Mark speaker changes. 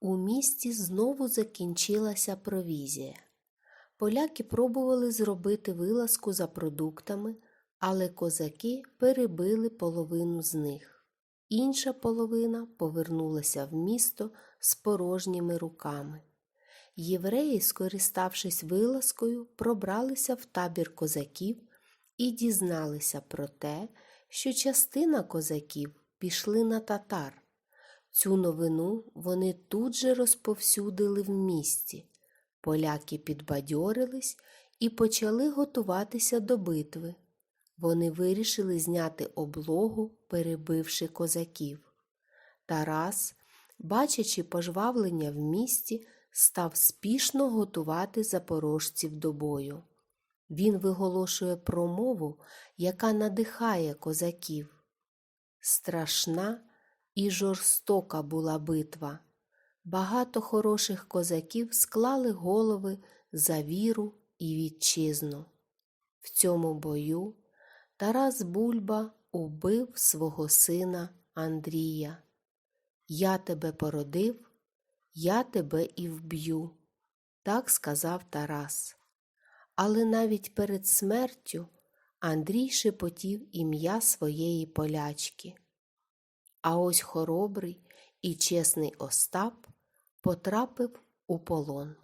Speaker 1: У місті знову закінчилася провізія. Поляки пробували зробити вилазку за продуктами, але козаки перебили половину з них. Інша половина повернулася в місто з порожніми руками. Євреї, скориставшись вилазкою, пробралися в табір козаків і дізналися про те, що частина козаків пішли на татар. Цю новину вони тут же розповсюдили в місті. Поляки підбадьорились і почали готуватися до битви. Вони вирішили зняти облогу, перебивши козаків. Тарас, бачачи пожвавлення в місті, став спішно готувати запорожців до бою. Він виголошує промову, яка надихає козаків. Страшна і жорстока була битва. Багато хороших козаків склали голови за віру і вітчизну. В цьому бою Тарас Бульба убив свого сина Андрія. Я тебе породив, я тебе і вб'ю, так сказав Тарас. Але навіть перед смертю Андрій шепотів ім'я своєї полячки. А ось хоробрий і чесний Остап потрапив у полон.